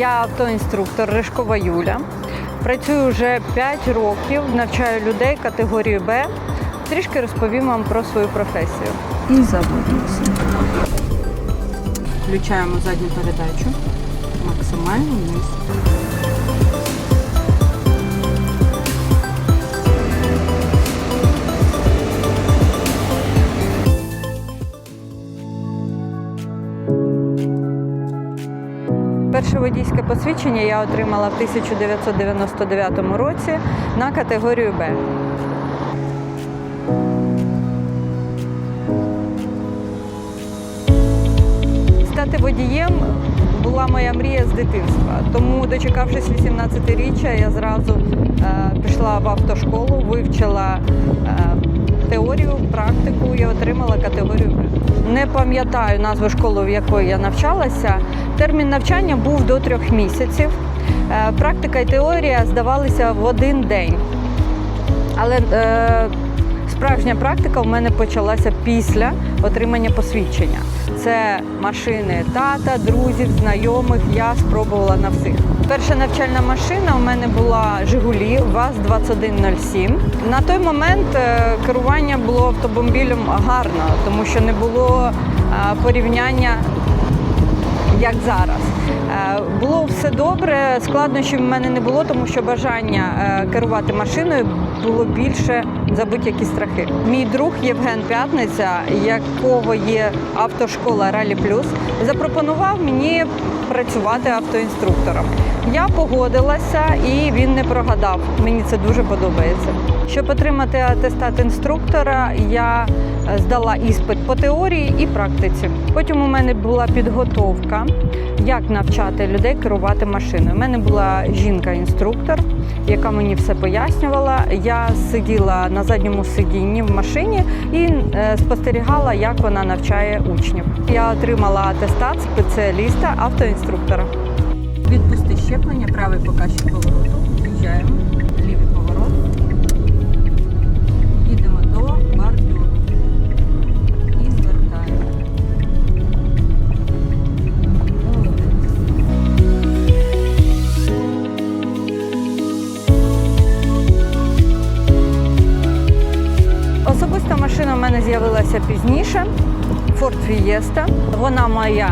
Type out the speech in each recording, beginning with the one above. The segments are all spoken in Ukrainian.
Я автоінструктор Ришкова Юля. Працюю вже 5 років, навчаю людей категорії Б. Трішки розповім вам про свою професію. І заводимося. Включаємо задню передачу. Максимально вниз. Перше водійське посвідчення я отримала в 1999 році на категорію Б. Стати водієм була моя мрія з дитинства. Тому, дочекавшись 18-річчя, я зразу е, пішла в автошколу, вивчила е, теорію, практику і отримала категорію. Не пам'ятаю назву школи, в якої я навчалася. Термін навчання був до трьох місяців. Е, Практика і теорія здавалися в один день. Але е, справжня практика в мене почалася після отримання посвідчення. Це машини тата, друзів, знайомих. Я спробувала на всіх. Перша навчальна машина у мене була Жигулі ВАЗ-2107. На той момент е, керування було автомобілем гарно, тому що не було е, порівняння як зараз. Е, Було все добре, складнощів в мене не було, тому що бажання е, керувати машиною було більше за будь-які страхи. Мій друг Євген П'ятниця, якого є автошкола Ралі Плюс, запропонував мені працювати автоінструктором. Я погодилася і він не прогадав. Мені це дуже подобається. Щоб отримати атестат інструктора, я е, здала іспит по теорії і практиці. Потім у мене була підготовка, як навчати людей керувати машиною. У мене була жінка-інструктор, яка мені все пояснювала. Я сиділа на задньому сидінні в машині і е, спостерігала, як вона навчає учнів. Я отримала атестат спеціаліста автоінструктора. Відпусти щеплення, правий показчик повороту. В'їжджаємо. Машина в мене з'явилася пізніше. Ford Fiesta. Вона моя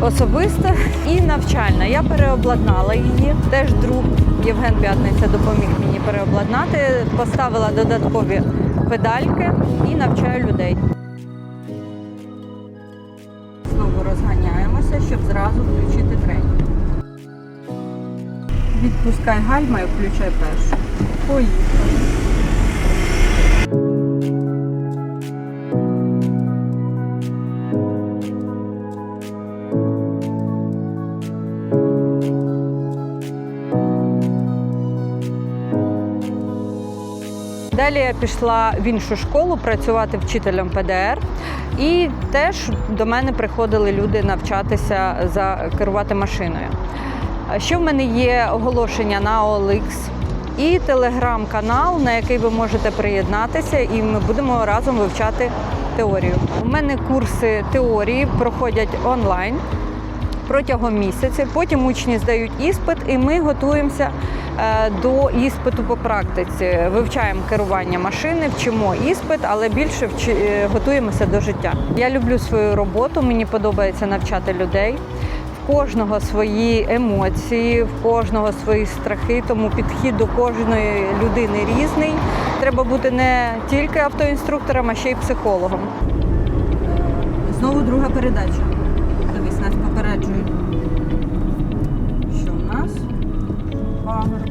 особиста і навчальна. Я переобладнала її. Теж друг Євген П'ятниця допоміг мені переобладнати. Поставила додаткові педальки і навчаю людей. Знову розганяємося, щоб зразу включити третю. Відпускай гальма і включай першу. Поїхали. Далі я пішла в іншу школу працювати вчителем ПДР. І теж до мене приходили люди навчатися за керувати машиною. Ще в мене є оголошення на OLX і телеграм-канал, на який ви можете приєднатися, і ми будемо разом вивчати теорію. У мене курси теорії проходять онлайн протягом місяця. Потім учні здають іспит, і ми готуємося до іспиту по практиці. Вивчаємо керування машини, вчимо іспит, але більше вчи- е, готуємося до життя. Я люблю свою роботу, мені подобається навчати людей. В кожного свої емоції, в кожного свої страхи, тому підхід до кожної людини різний. Треба бути не тільки автоінструктором, а ще й психологом. Знову друга передача. Пагорби.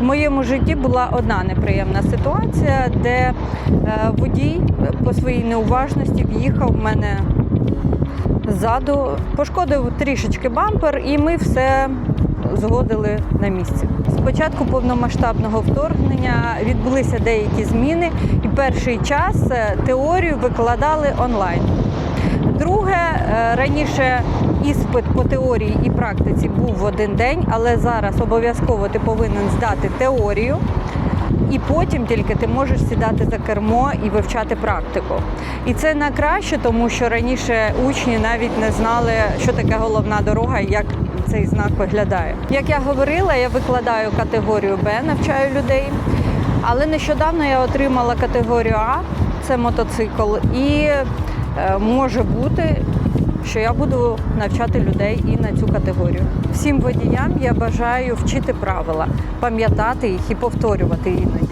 В моєму житті була одна неприємна ситуація, де е, водій по своїй неуважності в'їхав в мене ззаду, пошкодив трішечки бампер, і ми все згодили на місці. З початку повномасштабного вторгнення відбулися деякі зміни, і перший час е, теорію викладали онлайн. Друге, е, раніше іспит по теорії і практиці був в один день, але зараз обов'язково ти повинен здати теорію і потім тільки ти можеш сідати за кермо і вивчати практику. І це на краще, тому що раніше учні навіть не знали, що таке головна дорога і як цей знак виглядає. Як я говорила, я викладаю категорію Б, навчаю людей. Але нещодавно я отримала категорію А, це мотоцикл, і е, може бути, що я буду навчати людей і на цю категорію. Всім водіям я бажаю вчити правила, пам'ятати їх і повторювати іноді.